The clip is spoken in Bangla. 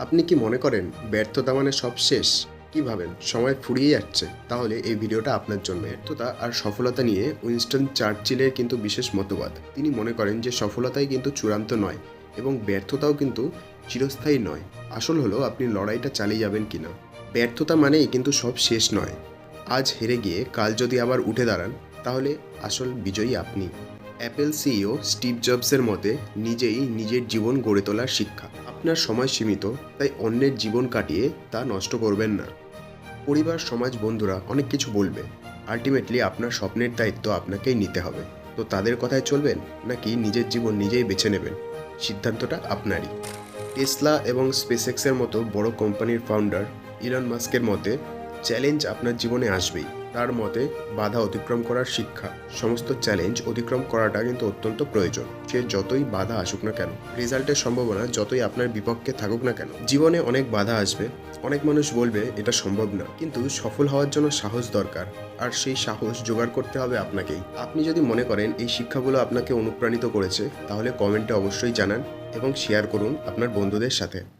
আপনি কি মনে করেন ব্যর্থতা মানে সব শেষ? কি ভাবেন? সময় ফুরিয়ে যাচ্ছে। তাহলে এই ভিডিওটা আপনার জন্য। ব্যর্থতা আর সফলতা নিয়ে উইনস্টন চার্চিলের কিন্তু বিশেষ মতবাদ। তিনি মনে করেন যে সফলতাই কিন্তু চূড়ান্ত নয় এবং ব্যর্থতাও কিন্তু চিরস্থায়ী নয়। আসল হলো আপনি লড়াইটা চালিয়ে যাবেন কিনা। ব্যর্থতা মানেই কিন্তু সব শেষ নয়। আজ হেরে গিয়ে কাল যদি আবার উঠে দাঁড়ান, তাহলে আসল বিজয়ী আপনি। অ্যাপেল সিইও স্টিভ জবসের মতে, নিজেই নিজের জীবন গড়ে তোলার শিক্ষা। আপনার সময় সীমিত, তাই অন্যের জীবন কাটিয়ে তা নষ্ট করবেন না। পরিবার, সমাজ, বন্ধুরা অনেক কিছু বলবে। আলটিমেটলি আপনার স্বপ্নের দায়িত্ব আপনাকেই নিতে হবে। তো তাদের কথায় চলবেন নাকি নিজের জীবন নিজেই বেছে নেবেন? সিদ্ধান্তটা আপনারই। টেসলা এবং স্পেসএক্সের মতো বড় কোম্পানির ফাউন্ডার ইলন মাস্কের মতে চ্যালেঞ্জ আপনার জীবনে আসবেই। তার মতে বাধা অতিক্রম করার শিক্ষা, সমস্ত চ্যালেঞ্জ অতিক্রম করাটা কিন্তু অত্যন্ত প্রয়োজন। সে যতই বাধা আসুক না কেন, রেজাল্টের সম্ভাবনা যতই আপনার বিপক্ষে থাকুক না কেন, জীবনে অনেক বাধা আসবে। অনেক মানুষ বলবে, এটা সম্ভব না। কিন্তু সফল হওয়ার জন্য সাহস দরকার, আর সেই সাহস জোগাড় করতে হবে আপনাকেই। আপনি যদি মনে করেন এই শিক্ষাগুলো আপনাকে অনুপ্রাণিত করেছে, তাহলে কমেন্টে অবশ্যই জানান এবং শেয়ার করুন আপনার বন্ধুদের সাথে।